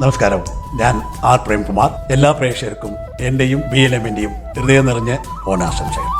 നമസ്കാരം. ഞാൻ ആർ പ്രേംകുമാർ. എല്ലാ പ്രേക്ഷകർക്കും എന്റെയും ബി എൽ എമ്മിന്റെയും ഹൃദയം നിറഞ്ഞ ഓണാശംസകൾ.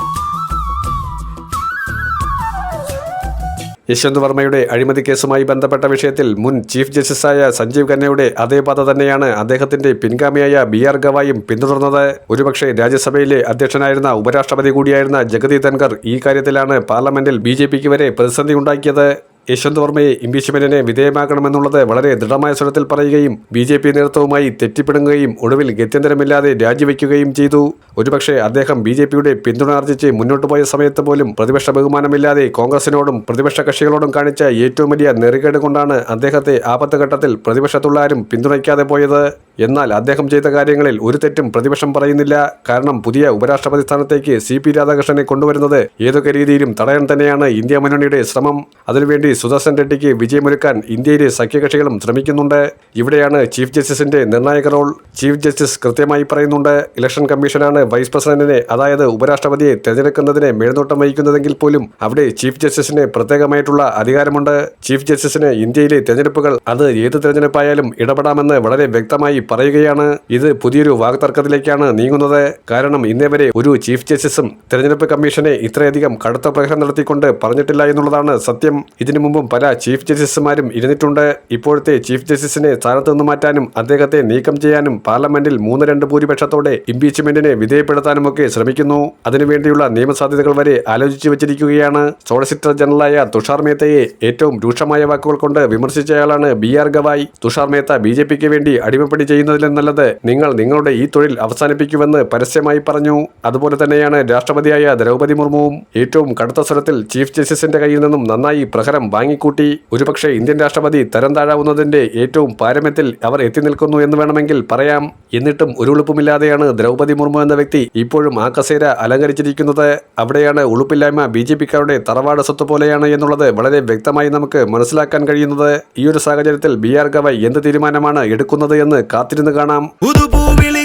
യശ്വന്ത് വർമ്മയുടെ അഴിമതി കേസുമായി ബന്ധപ്പെട്ട വിഷയത്തിൽ മുൻ ചീഫ് ജസ്റ്റിസായ സഞ്ജീവ് ഖന്നയുടെ അതേ പാത തന്നെയാണ് അദ്ദേഹത്തിന്റെ പിൻഗാമിയായ ബി ആർ ഗവായും പിന്തുടർന്നത്. ഒരുപക്ഷെ രാജ്യസഭയിലെ അധ്യക്ഷനായിരുന്ന ഉപരാഷ്ട്രപതി കൂടിയായിരുന്ന ജഗതി ധൻകർ ഈ കാര്യത്തിലാണ് പാർലമെന്റിൽ ബി വരെ പ്രതിസന്ധി ഉണ്ടാക്കിയത്. യശ്വന്ത് ഇംപീച്ച്മെന്റിനെ വിധേയമാക്കണമെന്നുള്ളത് വളരെ ദൃഢമായ സ്വരത്തിൽ പറയുകയും ബി ജെ പി നേതൃത്വവുമായി തെറ്റിപ്പിടുങ്ങുകയും ഒടുവിൽ ഗത്യന്തരമില്ലാതെ രാജിവെക്കുകയും ചെയ്തു. ഒരുപക്ഷെ അദ്ദേഹം ബി ജെ പിയുടെ പിന്തുണ ആർജിച്ച് മുന്നോട്ടു പോയ സമയത്ത് പോലും പ്രതിപക്ഷ ബഹുമാനമില്ലാതെ കോൺഗ്രസിനോടും പ്രതിപക്ഷ കക്ഷികളോടും കാണിച്ച ഏറ്റവും വലിയ നെറികേട് കൊണ്ടാണ് അദ്ദേഹത്തെ ആപത്ത് ഘട്ടത്തിൽ പ്രതിപക്ഷത്തുള്ളാരും പിന്തുണയ്ക്കാതെ പോയത്. എന്നാൽ അദ്ദേഹം ചെയ്ത കാര്യങ്ങളിൽ ഒരു തെറ്റും പ്രതിപക്ഷം പറയുന്നില്ല. കാരണം പുതിയ ഉപരാഷ്ട്രപതി സ്ഥാനത്തേക്ക് സി പി രാധാകൃഷ്ണനെ കൊണ്ടുവരുന്നത് ഏതൊക്കെ രീതിയിലും തടയാൻ തന്നെയാണ് ഇന്ത്യ മുന്നണിയുടെ ശ്രമം. അതിനുവേണ്ടി സുദർശൻ റെഡ്ഡിക്ക് വിജയമൊരുക്കാൻ ഇന്ത്യയിലെ സഖ്യകക്ഷികളും ശ്രമിക്കുന്നുണ്ട്. ഇവിടെയാണ് ചീഫ് ജസ്റ്റിസിന്റെ നിർണായക റോൾ. ചീഫ് ജസ്റ്റിസ് കൃത്യമായി പറയുന്നുണ്ട്. ഇലക്ഷൻ കമ്മീഷനാണ് വൈസ് പ്രസിഡന്റിനെ അതായത് ഉപരാഷ്ട്രപതിയെ തെരഞ്ഞെടുക്കുന്നതിന് മേൽനോട്ടം വഹിക്കുന്നതെങ്കിൽ പോലും അവിടെ ചീഫ് ജസ്റ്റിസിന് പ്രത്യേകമായിട്ടുള്ള അധികാരമുണ്ട്. ചീഫ് ജസ്റ്റിസിന് ഇന്ത്യയിലെ തെരഞ്ഞെടുപ്പുകൾ അത് ഏത് തെരഞ്ഞെടുപ്പായാലും ഇടപെടാമെന്ന് വളരെ വ്യക്തമായി പറയുകയാണ് ഇത് പുതിയൊരു വാക്തർക്കത്തിലേക്കാണ് നീങ്ങുന്നത്. കാരണം ഇന്നേ വരെ ഒരു ചീഫ് ജസ്റ്റിസും തെരഞ്ഞെടുപ്പ് കമ്മീഷനെ ഇത്രയധികം കടുത്ത പ്രഹരം നടത്തിക്കൊണ്ട് പറഞ്ഞിട്ടില്ല എന്നുള്ളതാണ് സത്യം. ഇതിനു മുമ്പും പല ചീഫ് ജസ്റ്റിസുമാരും ഇരുന്നിട്ടുണ്ട്. ഇപ്പോഴത്തെ ചീഫ് ജസ്റ്റിസിനെ സ്ഥാനത്ത് നിന്ന് മാറ്റാനും അദ്ദേഹത്തെ നീക്കം ചെയ്യാനും പാർലമെന്റിൽ മൂന്ന് രണ്ട് ഭൂരിപക്ഷത്തോടെ ഇംപീച്ച്മെന്റിനെ വിധേയപ്പെടുത്താനുമൊക്കെ ശ്രമിക്കുന്നു. അതിനുവേണ്ടിയുള്ള നിയമസാധ്യതകൾ വരെ ആലോചിച്ചു വെച്ചിരിക്കുകയാണ്. സോളിസിറ്റർ ജനറലായ തുഷാർ മേത്തയെ ഏറ്റവും രൂക്ഷമായ വാക്കുകൾ കൊണ്ട് വിമർശിച്ചയാളാണ് B R Gavai. Tushar Mehta B J പിക്ക് വേണ്ടി അടിമപ്പണി ചെയ്യുന്നതിലും നല്ലത്. നിങ്ങൾ നിങ്ങളുടെ ഈ തൊഴിൽ അവസാനിപ്പിക്കുമെന്ന് പരസ്യമായി പറഞ്ഞു. അതുപോലെ തന്നെയാണ് രാഷ്ട്രപതിയായ ദ്രൗപതി മുർമുവും ഏറ്റവും കടുത്ത സ്വരത്തിൽ ചീഫ് ജസ്റ്റിസിന്റെ കയ്യിൽ നിന്നും നന്നായി പ്രഹരം വാങ്ങിക്കൂട്ടി. ഒരുപക്ഷെ ഇന്ത്യൻ രാഷ്ട്രപതി തരം താഴാവുന്നതിന്റെ ഏറ്റവും പാരമ്യത്തിൽ അവർ എത്തി നിൽക്കുന്നു എന്ന് വേണമെങ്കിൽ പറയാം. എന്നിട്ടും ഒരു ഉളുപ്പുമില്ലാതെയാണ് ദ്രൗപതി മുർമു എന്ന വ്യക്തി ഇപ്പോഴും ആ കസേര അലങ്കരിച്ചിരിക്കുന്നത്. അവിടെയാണ് ഉളുപ്പില്ലായ്മ ബി ജെ പിക്കാരുടെ തറവാട് സ്വത്ത് പോലെയാണ് എന്നുള്ളത് വളരെ വ്യക്തമായി നമുക്ക് മനസ്സിലാക്കാൻ കഴിയുന്നത്. ഈ ഒരു സാഹചര്യത്തിൽ ബി ആർ ഗവായ് എന്ത് തീരുമാനമാണ് എടുക്കുന്നത് എന്ന് കാത്തിരുന്ന് കാണാം. പുതുപൂവിളി